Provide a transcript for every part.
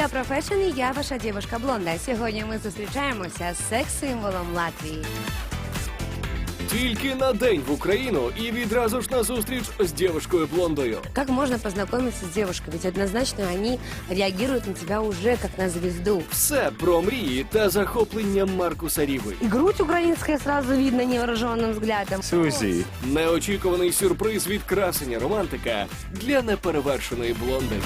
Моя профешн і я ваша дівушка блонда. Сьогодні ми зустрічаємося з секс-символом Латвії. Тільки на день в Україну і відразу ж на зустріч з дівчиною блондою. Как можно познакомиться с девушкой? Ведь однозначно они реагируют на тебя уже как на звезду. Все про мрії та захоплення Маркуса Ріви. И грудь украинская сразу видно невооруженным взглядом. Сузі. Неочікуваний сюрприз від красення романтика для неперевершеної блонди.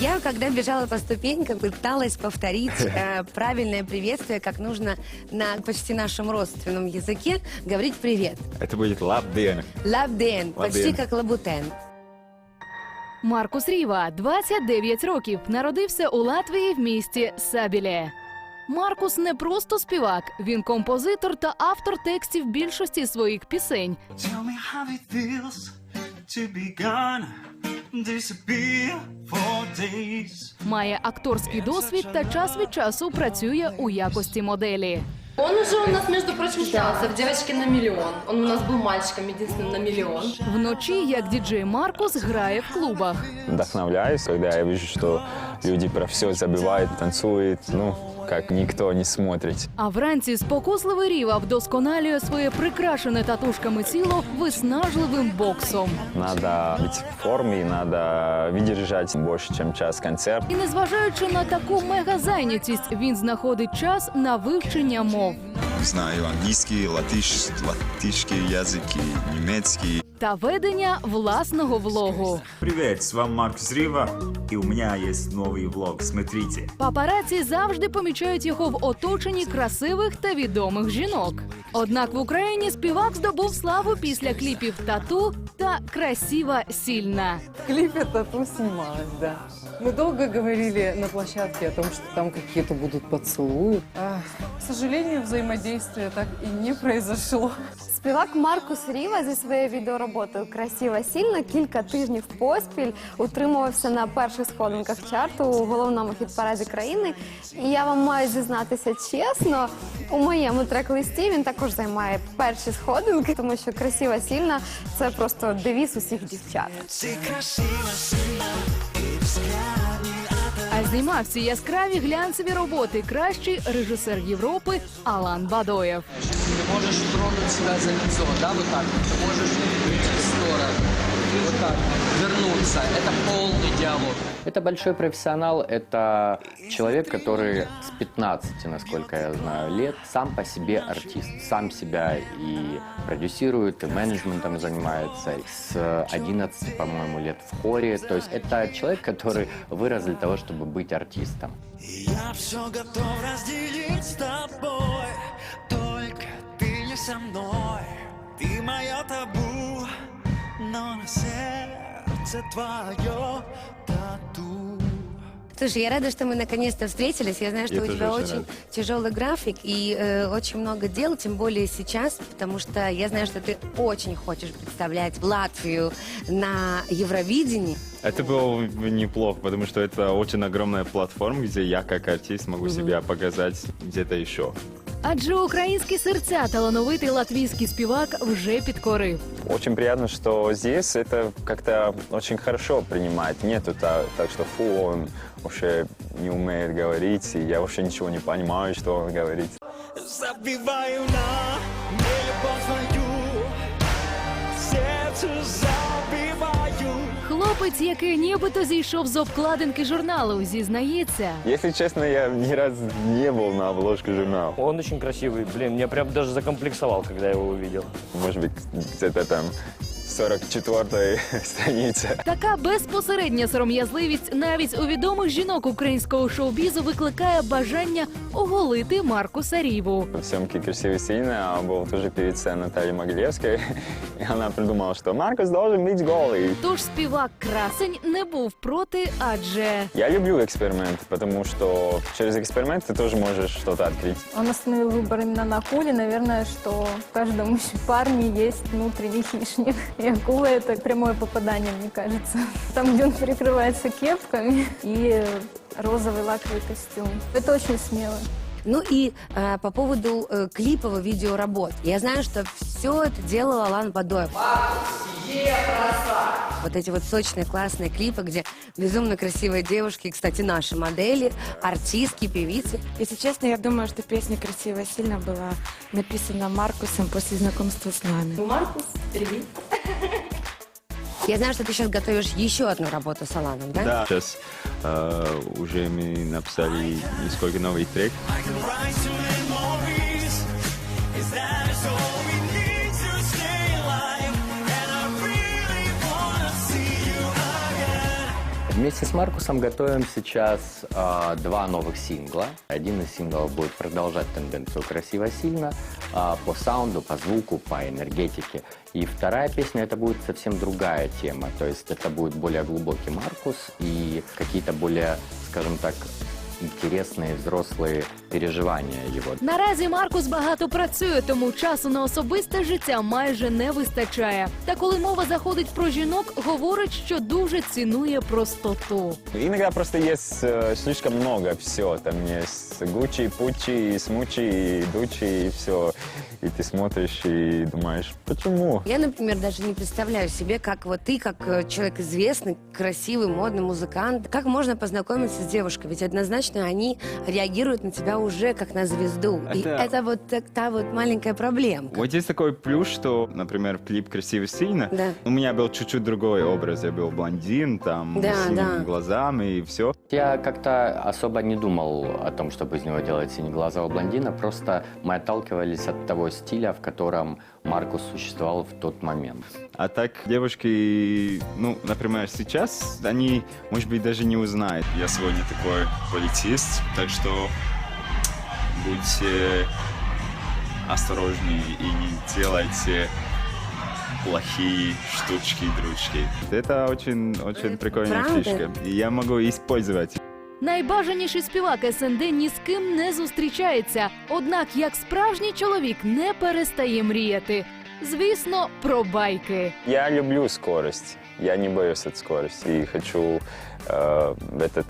Я, когда бежала по ступенькам, пыталась повторить э, правильное приветствие, как нужно на почти нашем родственном языке говорить «привет». Это будет лабден. Лабден, почти Лабден. как лабутен. Маркус Ріва, 29 років, народився у Латвії в місті Сабіле. Маркус не просто співак, він композитор та автор текстів більшості своїх пісень. Tell me how it feels to be gone, disappear for days. Має акторський досвід та час від часу працює у якості моделі. Он уже у нас, между прочим, снялся в «Девочке на миллион». Он у нас был мальчиком единственным на миллион. Вночі, як діджей Маркус, грає в клубах. Вдохновляюсь, когда я вижу, что люди про все забивают, танцуют, ну, как никто не смотрит. А вранці спокусливий Ріва вдосконалює своє прикрашене татушками тіло виснажливим боксом. Надо быть в форме, надо выдержать больше, чем час концерт. І незважаючи на таку мегазайнятість, він знаходить час на вивчення мов Знаю англійський, латиш, латишський язик, і німецький. та ведення власного влогу. Привет, с вами Маркус Рива, и у меня есть новый влог, смотрите. Папараці завжди помічають його в оточенні красивих та відомих жінок. Однак в Україні співак здобув славу після кліпів тату та красива сильна. В клипе тату снималась, да. Мы долго говорили на площадке о том, что там какие-то будут поцелуи. А, к сожалению, взаимодействия так и не произошло. Співак Маркус Ріва зі своєю відеороботою Красива сильно кілька тижнів поспіль утримувався на перших сходинках чарту у головному хіт-параді країни. І я вам маю зізнатися чесно, у моєму трек-листі він також займає перші сходинки, тому що красива сильна це просто девіз усіх дівчат. А знімав ці яскраві глянцеві роботи кращий режисер Європи Алан Бадоєв. Ти можеш тронути себе за лицо, да, так. можеш можешь уйти в сторону, вот так, вернуться. Это полный диалог. Это большой профессионал, это человек, который с 15, насколько я знаю, лет сам по себе артист, сам себя и продюсирует, и менеджментом занимается, с 11, по-моему, лет в хоре. То есть это человек, который вырос для того, чтобы быть артистом. Я все готов разделить с тобой, только ты не со мной. Ты мое табу, но на сердце твое тату. Слушай, я рада, что мы наконец-то встретились. Я знаю, что Я у тебя очень рад. тяжелый график и э, очень много дел, тем более сейчас, потому что я знаю, что ты очень хочешь представлять Латвию на Евровидении. Это было бы неплохо, потому что это очень огромная платформа, где я как артист могу себя показать где-то еще. Адже українські серця талановитий латвійський співак вже підкорив. Очень приятно, что здесь это как-то очень хорошо принимает. Нету та- так, что фу, он вообще не умеет говорить, и я вообще ничего не понимаю, что он говорит. Забиваю на нелюбовь твою, сердце забиваю. Хлопець, який нібито зійшов з обкладинки журналу, зізнається. Если честно, я ни разу не был на обложке журнала. Он очень красивый, блин, меня прям даже закомплексовал, когда я его увидел. Может быть, где-то там 44 страница. Така безпосередня сором'язливість навіть у відомих жінок українського шоу-бізу викликає бажання оголити Маркуса Ріву. В съемке «Красивый сильно» был тоже певица Наталья Могилевская, и она придумала, что Маркус должен быть голый. Тож співак красень не був проти, адже Я люблю эксперимент, потому что через эксперимент ты тоже можешь что-то открыть. Он остановил выбор именно на акуле. Наверное, что в каждом парне есть внутренний хищник. И акула — это прямое попадание, мне кажется. Там, где он прикрывается кепками и розовый лаковый костюм. Это очень смело. Ну и э, по поводу э, клипового видеоработ. Я знаю, что все это делал Алан Бадоев. Е, краса! Вот эти вот сочные, классные клипы, где безумно красивые девушки, кстати, наши модели, артистки, певицы. Если честно, я думаю, что песня «Красиво сильно» была написана Маркусом после знакомства с нами. Маркус, привет. Я знаю, что ты сейчас готовишь еще одну работу с Аланом, да? Сейчас э, уже мы написали несколько новых треков. Вместе с Маркусом готовим сейчас а, два новых сингла. Один из синглов будет продолжать тенденцию «Красиво сильно» а, по саунду, по звуку, по энергетике. И вторая песня это будет совсем другая тема. То есть это будет более глубокий Маркус и какие-то более, скажем так, інтересні взрослі переживання його. Наразі Маркус багато працює, тому часу на особисте життя майже не вистачає. Та коли мова заходить про жінок, говорить, що дуже цінує простоту. Иногда просто есть э, слишком много всего. Там есть Гуччи, Пуччи, Смучи, Дучи и все. И ты смотришь и думаешь, почему? Я, например, даже не представляю себе, как вот ты, как э, человек известный, красивый, модный музыкант, как можно познакомиться с девушкой? Ведь однозначно они реагируют на тебя уже как на звезду. И Это- это вот так- та вот маленькая проблема. Вот есть такой плюс, что, например, клип «Красиво сильно». Да. У меня был чуть-чуть другой образ. Я был блондин, там, Да, с синими да. глазами и все. Я как-то особо не думал о том, чтобы из него делать синеглазого блондина, просто мы отталкивались от того стиля, в котором Маркус существовал в тот момент. А так девушки, ну, например, сейчас они, может быть, даже не узнают. Я сегодня такой полицейст, так что будьте осторожнее и не делайте плохие штучки, дручки. Это очень, очень прикольная правда? фишка. И я могу использовать. Найбажаніший співак СНД ні з ким не зустрічається. Однак, як справжній чоловік, не перестає мріяти. Звісно, про байки. Я люблю скорость. Я не боюсь от скорости. И хочу э, в этот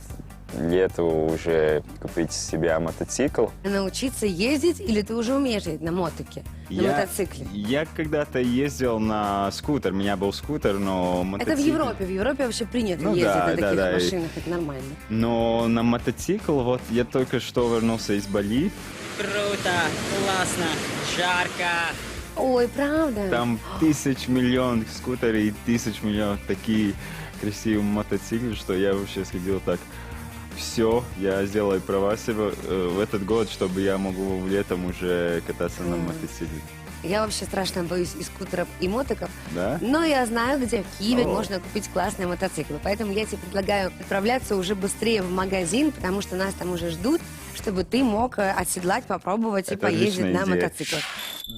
лето уже купить себе мотоцикл. Научиться ездить или ты уже умеешь ездить на мотике, на Я- мотоцикле? Я когда-то ездил на скутер. У меня был скутер, но мотоцикл... Это в Европе. В Европе вообще принято Ну ездить да, на да, таких да, и- машинах. Это нормально. Но на мотоцикл, вот я только что вернулся из Бали. Круто, классно, жарко. Ой, правда? Там тысяч миллион скутеров и тысяч миллион такие красивые мотоциклы, что я вообще сходил так. Все, я сделаю права себе э, в этот год, чтобы я могу летом уже кататься на мотоцикле. Я вообще страшно боюсь и скутеров, и мотиков. Да? Но я знаю, где в Киеве О. можно купить классные мотоциклы. Поэтому я тебе предлагаю отправляться уже быстрее в магазин, потому что нас там уже ждут, чтобы ты мог э, оседлать, попробовать и Это поездить отличная на идея. мотоциклах.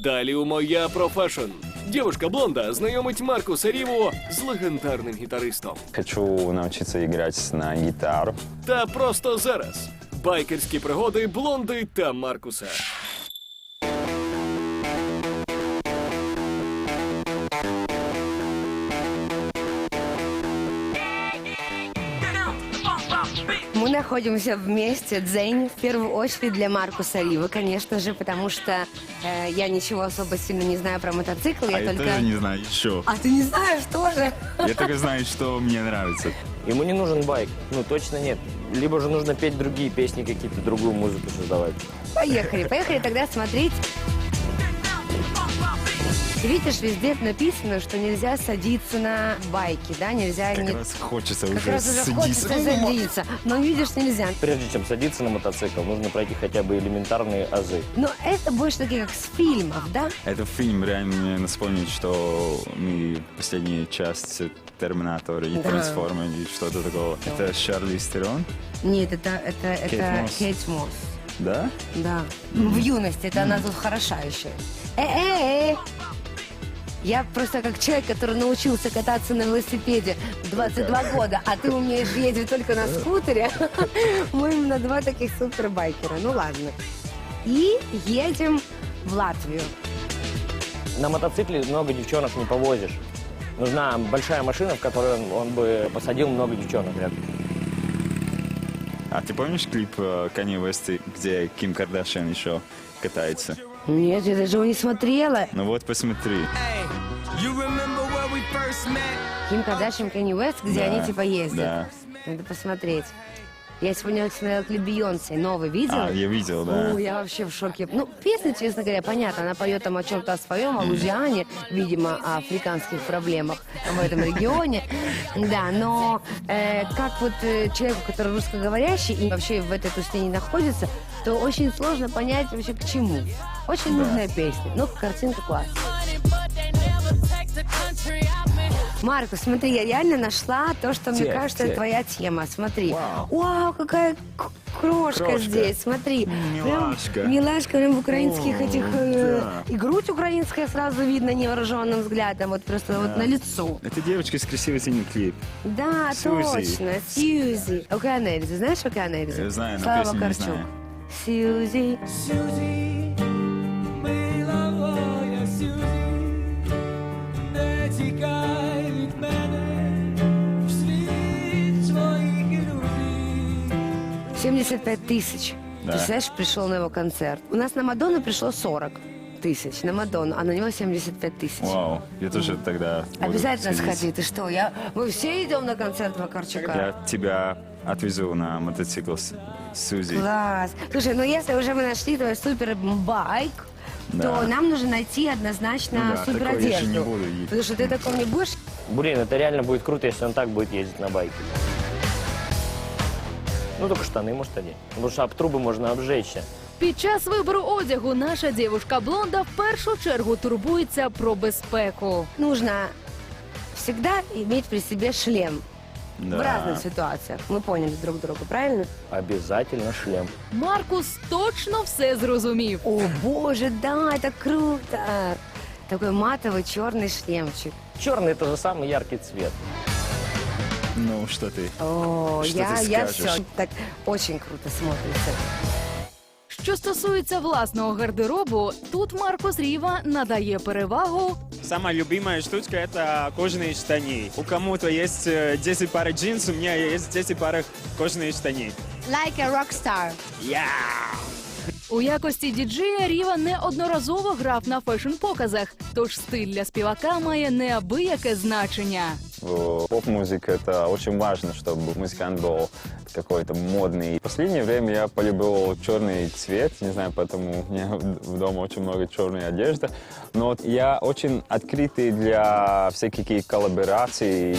Далі у моя профешн. Дівушка блонда знайомить Маркуса Ріву з легендарним гітаристом. Хочу научиться играть на гитару. Та просто зараз. Байкерські пригоди блонди та Маркуса. Находимся вместе, Дзень, в первую очередь для Маркуса Ривы, конечно же, потому что э, я ничего особо сильно не знаю про мотоцикл, я а я только... тоже не знаю еще. А ты не знаешь тоже? Я только знаю, что мне нравится. Ему не нужен байк, ну точно нет. Либо же нужно петь другие песни, какие-то другую музыку создавать. Поехали, поехали тогда смотреть. Видишь, везде написано, что нельзя садиться на байки, да, нельзя... Как не- раз хочется Как уже раз уже садиться. хочется садиться, но видишь, нельзя. Прежде чем садиться на мотоцикл, нужно пройти хотя бы элементарные азы. Но это больше такие, как с фильмов, да? Это фильм реально мне вспомнить, что мы последняя часть Терминатора и Да. Трансформер и что-то такого. Это Шарли Стерон, Нет, это, это, это Кейт Мосс. Кейт Мосс. да? Да. В юности, это она тут хороша еще. Э-э-э! Я просто как человек, который научился кататься на велосипеде в 22 года, а ты умеешь ездить только на скутере. Мы именно два таких супербайкера. Ну ладно. И едем в Латвию. На мотоцикле много девчонок не повозишь. Нужна большая машина, в которую он, он бы посадил много девчонок. А ты помнишь клип э, Kanye West, где Ким Кардашьян еще катается? Нет, я даже его не смотрела. Ну вот посмотри. You Ким Кардашьян, Кенни Уэст, где Да, они типа ездят. да. Надо посмотреть. Я сегодня смотрела клип Бейонсе, новый, видел? А, я видел, да. О, я вообще в шоке. Ну, песня, честно говоря, понятно, она поет там о чем-то о своем, о Лузиане, видимо, о африканских проблемах в этом регионе. Да, но э, как вот э, человеку, который русскоговорящий и вообще в этой тусне не находится, то очень сложно понять вообще к чему. Очень нужная песня, но картинка классная. Марко, смотри, я реально нашла то, что мне кажется, Где? твоя тема. Смотри. Вау, какая к- крошка, Крошка. здесь. Смотри. Милашка. Прям, милашка прям в украинских О, этих... э, да. И грудь украинская сразу видно невооруженным взглядом. Вот просто вот на лицо. Это девочка с красивой синим клип. Да, Сьюзи. точно. Сьюзи. Океан Эльзы. Знаешь Океан Эльзы? Я знаю, но Слава песню не знаю. Сьюзи. Миловая 75 тысяч. Да. Представляешь, пришел на его концерт. У нас на Мадонну пришло 40 тысяч. На Мадонну, а на него 75 тысяч. Вау, я тоже тогда буду Обязательно следить. сходи. Ты что? Я... Мы все идем на концерт Вакарчука. Я тебя отвезу на мотоцикл с Сузи. Класс. Слушай, ну если уже мы нашли твой супер байк, Да. то нам нужно найти однозначно Ну да, супер такое я одежду. не буду ездить. Потому что ты таком не будешь. Блин, это реально будет круто, если он так будет ездить на байке. Ну, только штаны, может, одеть. Потому что об трубы можно обжечься. Під час вибору одягу наша дівушка блонда в першу чергу турбується про безпеку. Нужно всегда иметь при себе шлем. В Да. разных ситуациях. Мы поняли друг друга, правильно? Обязательно шлем. Маркус точно все зрозумів. О, боже, да, это круто. Такой матовый черный шлемчик. Черный это же самый яркий цвет. Ну, что ты? О, Что я, ты я скажешь? все. Так очень круто смотрится. Що стосується власного гардеробу, тут Маркус Ріва надає перевагу Самая любимая штучка это кожаные штаны. У кому-то есть э, 10 пар джинс, у меня есть 10 пар кожаные штаны. Like a rock star. У якості діджея Ріва неодноразово грав на фешн-показах, тож стиль для співака має неабияке значення. В поп-музыке это очень важно, чтобы музыкант был какой-то модный. В последнее время я полюбил черный цвет, не знаю, поэтому у меня в- дома очень много черной одежды. Но я очень открытый для всяких коллабораций.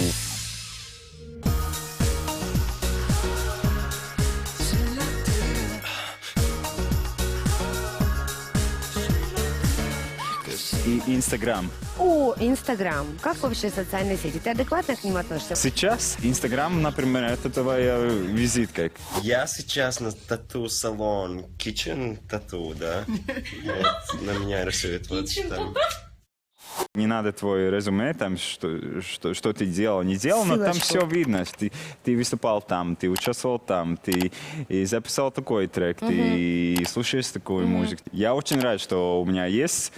Инстаграм. О, Инстаграм. Как вообще социальные сети? Ты адекватно к ним относишься? Сейчас Инстаграм, например, это твоя визитка. Я сейчас на тату-салон Kitchen Tattoo, да? Вот, на меня рисует вот там. Не надо твое резюме, там, что, что, что ты делал, не делал, но там Ссылочку. все видно. Ты, ты выступал там, ты участвовал там, ты и записал такой трек, ты слушаешь такую музыку. Я очень рад, что у меня есть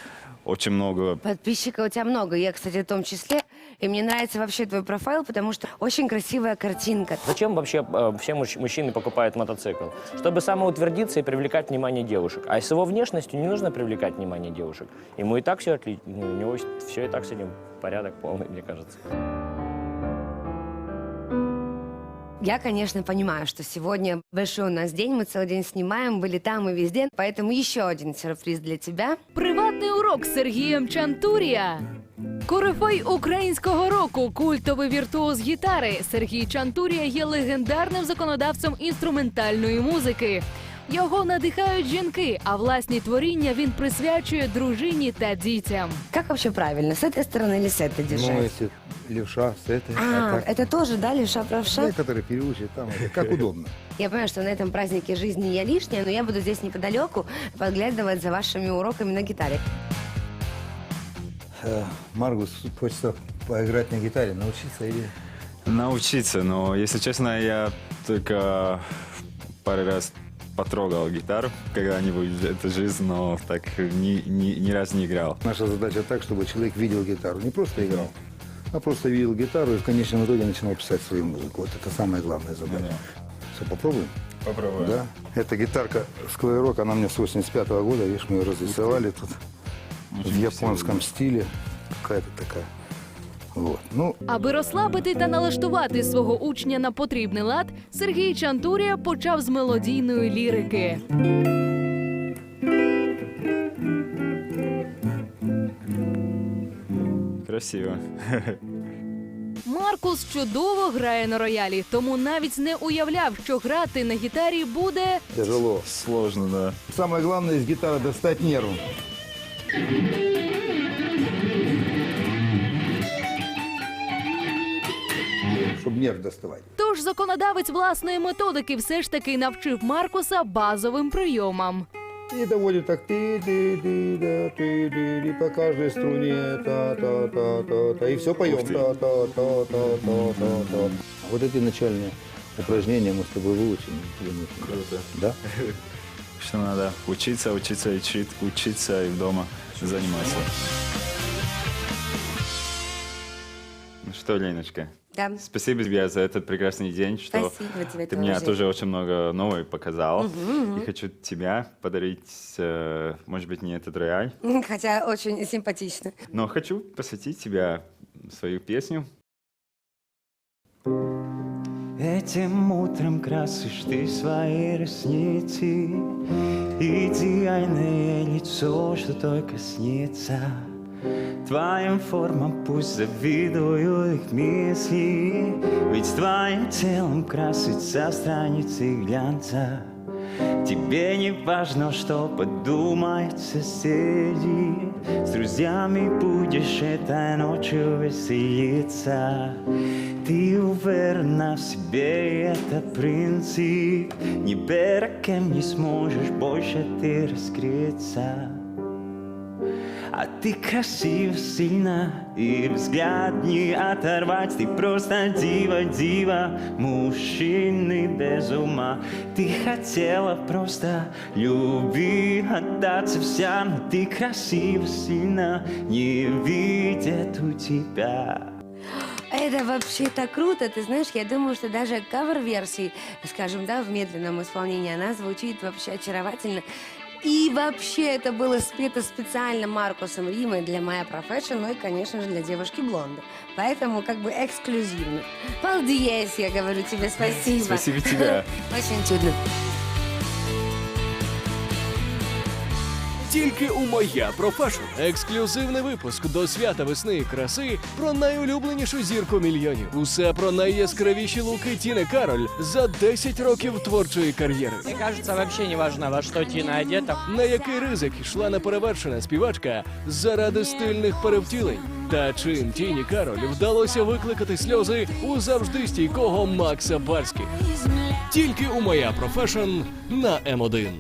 очень много Подписчиков у тебя много. Я, кстати, в том числе. И мне нравится вообще твой профайл, потому что очень красивая картинка. Зачем вообще э, все муж- мужчины покупают мотоцикл? Чтобы самоутвердиться и привлекать внимание девушек. А с его внешностью не нужно привлекать внимание девушек. Ему и так все отлично. У него все и так с этим порядок полный, мне кажется. Я, конечно, понимаю, что сегодня большой у нас день, мы целый день снимаем, были там и везде, поэтому еще один сюрприз для тебя. Приватний урок з Сергієм Чантурія. Корифей українського року, культовий віртуоз гітари Сергій Чантурія є легендарним законодавцем інструментальної музики. Його надихають жінки, а власні творіння він присвячує дружині та дітям. Как вообще правильно, с этой стороны или с этой держать? Ну, если левша с этой. А, так. это тоже, да, левша правша? Некоторые переучат, там, это как удобно. Я понимаю, что на этом празднике жизни я лишняя, но я буду здесь неподалеку подглядывать за вашими уроками на гитаре. Э, Маргус, хочется поиграть на гитаре, научиться или... научиться, но, если честно, я только пару раз потрогал гитару когда-нибудь в этой жизни, но так ни, ни, ни разу не играл. Наша задача так, чтобы человек видел гитару, не просто играл, а просто видел гитару и в конечном итоге начинал писать свою музыку. Вот это самая главная задача. Все, попробуем? Попробуем. Да. Эта гитарка Склайрок, она мне с 85 года, видишь, мы ее разрисовали тут в японском стиле. Какая-то такая Вот. Ну, Аби розслабити та налаштувати свого учня на потрібний лад, Сергій Чантурія почав з мелодійної лірики. Красиво. Маркус чудово грає на роялі, тому навіть не уявляв, що грати на гітарі буде тяжело. Сложно, да. Самое главное из гитары достать нерв. Чтобы нерв доставать. Тож законодавець власної методики все ж таки навчив Маркуса базовим прийомам. И доводит так ты ты ты да ты ты ты по каждой струне та та та та та и все поем та та та та та та та. Вот эти начальные упражнения мы с тобой выучим. Круто. Да? Что надо учиться, учиться, учить, учиться и дома заниматься. Ну что, Леночка, Да. спасибо тебе за этот прекрасный день, что Спасибо тебе ты мне тоже. очень много нового показал. Мгм, мгм. И хочу тебя подарить, э, может быть, не этот рояль, Хотя очень симпатично. но хочу посвятить тебе свою песню. Этим утром красишь ты свои ресницы Идеальное лицо, что только снится Твоим формам пусть завидую их мысли Ведь твоим телом красится страницы глянца. Тебе не важно, что подумают соседи С друзьями будешь этой ночью веселиться. Ты уверена в себе, это принцип. Ни перед кем не сможешь больше ты раскрыться а ты красива, сильна, и взгляд не оторвать. Ты просто дива, дива, мужчины без ума. Ты хотела просто любви отдаться вся Но ты красива, сильна, не видят у тебя. Это вообще так круто, ты знаешь, я думаю, что даже кавер-версии, скажем, да, в медленном исполнении, она звучит вообще очаровательно. И вообще это было спето специально Маркусом Римой для моя профессион, ну и, конечно же, для девушки Блонды. Поэтому как бы эксклюзивно. Балдиес, я говорю тебе спасибо. Спасибо тебе. Очень чудно. Тільки у моя профешн. Ексклюзивний випуск до свята весни і краси про найулюбленішу зірку мільйонів. Усе про найяскравіші луки Тіни Кароль за 10 років творчої кар'єри. Мне кажется, вообще не важно, во что Тина одета. На який ризик йшла неперевершена співачка заради стильних перевтілень? Та чим Тіні Кароль вдалося викликати сльози у завжди стійкого Макса Барських? Тільки у моя профешн на М1.